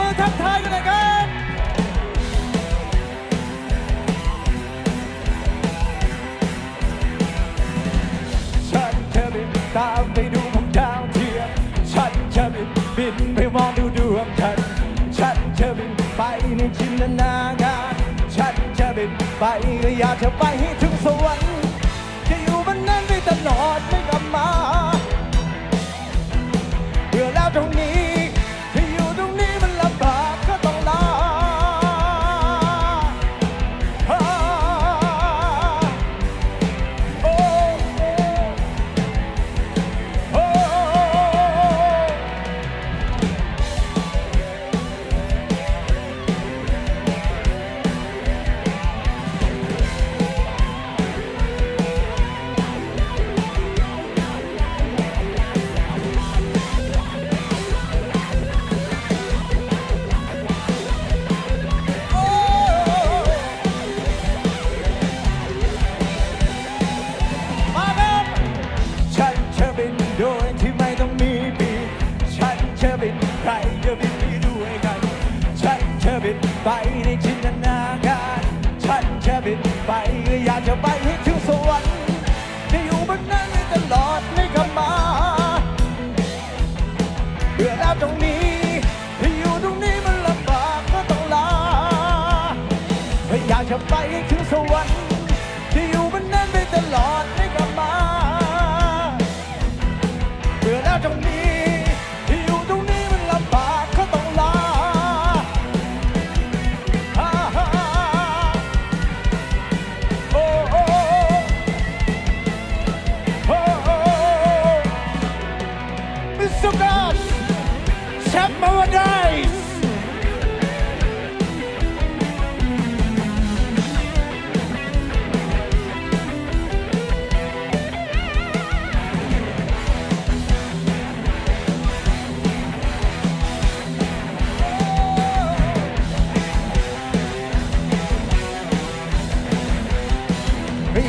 มือทักทายกันหน่อยครับฉันจะบินตามไปดูพวกดาวเทียมฉันจะบินบินไปมองดูดวงจันทร์ฉันจะบินไปในจินตนาการฉันจะบินไปก็อยากจะไปให้ถึงสวรรค์จะอยู่บนนั้นไปตลอดไม่กลับ บินไปในจินตนาการ ฉันจะบินไปก็อยากจะไปให้ถึงสวรรค์จะอยู่บนนั้นไปตลอดไม่กลับมาเบื่อแล้วตรงนี้ที่อยู่ตรงนี้มันลำบากก็ต้องลาอยากจะไปให้ถึงสวรรค์ที่อยู่บนนั้นไปตลอดไม่กลับมาเบื่อแล้วตรงนี้ สเตอร์กัสแชมป์มาวันไดส์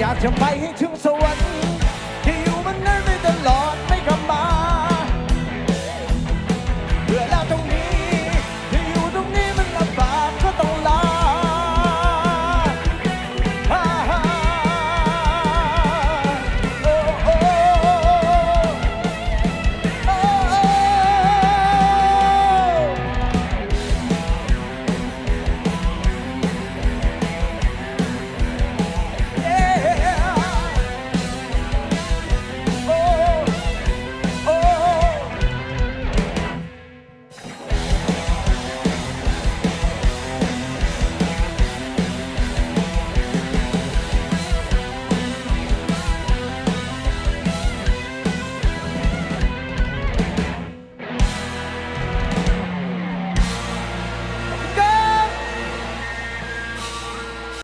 อยากจะไปให้ถึงสวรรค์